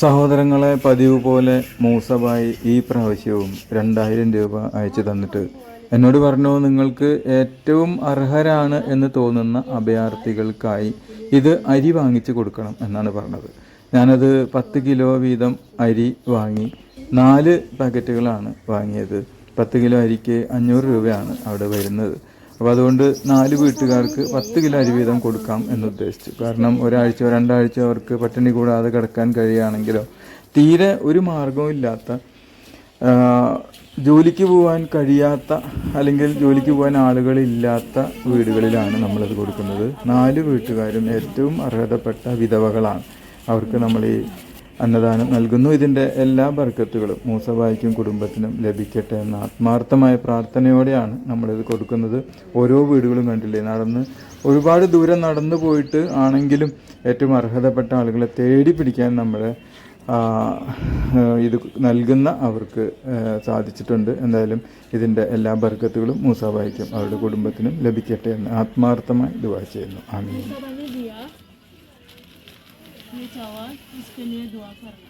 സഹോദരങ്ങളെ പതിവ് പോലെ മൂസബായി ഈ പ്രാവശ്യവും രണ്ടായിരം രൂപ അയച്ചു തന്നിട്ട് എന്നോട് പറഞ്ഞു നിങ്ങൾക്ക് ഏറ്റവും അർഹരാണ് എന്ന് തോന്നുന്ന അഭയാർത്ഥികൾക്കായി ഇത് അരി വാങ്ങിച്ചു കൊടുക്കണം എന്നാണ് പറഞ്ഞത്. ഞാനത് പത്ത് കിലോ വീതം അരി വാങ്ങി നാല് പാക്കറ്റുകളാണ് വാങ്ങിയത്. പത്ത് കിലോ അരിക്ക് അഞ്ഞൂറ് രൂപയാണ് അവിടെ വരുന്നത്. അപ്പോൾ അതുകൊണ്ട് നാല് വീട്ടുകാർക്ക് പത്ത് കിലോ അരി വീതം കൊടുക്കാം എന്നുദ്ദേശിച്ചു കാരണം ഒരാഴ്ച രണ്ടാഴ്ച അവർക്ക് പട്ടിണി കൂടാതെ കിടക്കാൻ കഴിയുകയാണെങ്കിലോ തീരെ ഒരു മാർഗവും ഇല്ലാത്ത ജോലിക്ക് പോകാൻ കഴിയാത്ത അല്ലെങ്കിൽ ജോലിക്ക് പോകാൻ ആളുകളില്ലാത്ത വീടുകളിലാണ് നമ്മളത് കൊടുക്കുന്നത്. നാല് വീട്ടുകാരും ഏറ്റവും അർഹതപ്പെട്ട വിധവകളാണ്. അവർക്ക് നമ്മൾ ഈ അന്നദാനം നൽകുന്നു. ഇതിന്റെ എല്ലാ ബർക്കത്തുകളും മൂസബായിക്കും കുടുംബത്തിനും ലഭിക്കട്ടെ എന്ന ആത്മാർത്ഥമായ പ്രാർത്ഥനയോടെയാണ് നമ്മളിത് കൊടുക്കുന്നത്. ഓരോ വീടുകളും കണ്ടില്ലേ നടന്ന് ഒരുപാട് ദൂരം നടന്നു പോയിട്ട് ആണെങ്കിലും ഏറ്റവും അർഹതപ്പെട്ട ആളുകളെ തേടി പിടിക്കാൻ നമ്മുടെ ഇത് നൽകുന്ന അവർക്ക് സാധിച്ചിട്ടുണ്ട്. എന്തായാലും ഇതിന്റെ എല്ലാ ബർക്കത്തുകളും മൂസബായിക്കും അവരുടെ കുടുംബത്തിനും ലഭിക്കട്ടെ എന്ന് ആത്മാർത്ഥമായി ദുവാ ചെയ്യുന്നു. ആമീൻ. ये चावल इसके लिए दुआ करना